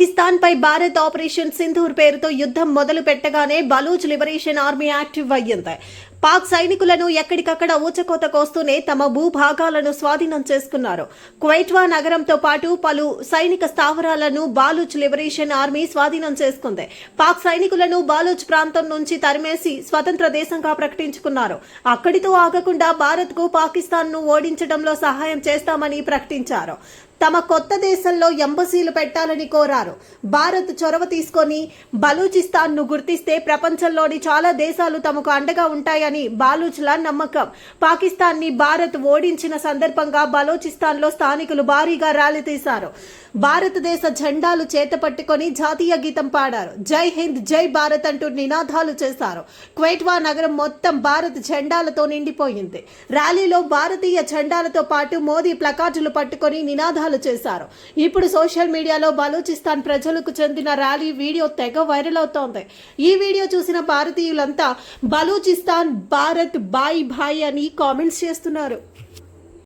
పాకిస్తాన్ పై భారత్ ఆపరేషన్ సింధూర్ పేరుతో యుద్ధం మొదలు పెట్టగానే బలూచ్ లిబరేషన్ ఆర్మీ యాక్టివ్ అయ్యింది. పాక్ సైనికులను ఎక్కడికక్కడ ఊచకోత కోస్తూనే తమ భూభాగాలను స్వాధీనం చేసుకున్నారు. క్వైట్వా నగరంతో పాటు పలు సైనిక స్థావరాలను బాలూచ్ లిబరేషన్ ఆర్మీ స్వాధీనం చేసుకుంది. పాక్ సైనికులను బాలూచ్ ప్రాంతం నుంచి తరిమేసి స్వతంత్ర దేశంగా ప్రకటించుకున్నారు. అక్కడితో ఆగకుండా భారత్కు పాకిస్తాన్ను ఓడించడంలో సహాయం చేస్తామని ప్రకటించారు. తమ కొత్త దేశంలో ఎంబసీలు పెట్టాలని కోరారు. భారత్ చొరవ తీసుకొని బలూచిస్తాన్ను గుర్తిస్తే ప్రపంచంలోని చాలా దేశాలు తమకు అండగా ఉంటాయని బాలూచ్ల నమ్మకం. పాకిస్తాన్ని భారత్ ఓడించిన సందర్భంగా బలోచిస్తాన్లో స్థానికులు భారీగా ర్యాలీ తీశారు. భారతదేశ జెండాలు చేత పట్టుకొని జాతీయ గీతం పాడారు. జై హింద్ జై భారత్ అంటూ నినాదాలు చేశారు. క్వైట్వా నగరం మొత్తం భారత్ జెండాలతో నిండిపోయింది. ర్యాలీలో భారతీయ జెండాలతో పాటు మోదీ ప్లకార్డులు పట్టుకొని నినాదాలు చేశారు. ఇప్పుడు సోషల్ మీడియాలో బలూచిస్తాన్ ప్రజలకు చెందిన ర్యాలీ వీడియో తెగ వైరల్ అవుతోంది. ఈ వీడియో చూసిన భారతీయులంతా బలూచిస్తాన్ భారత్ బాయ్ బాయ్ అని కామెంట్స్ చేస్తున్నారు.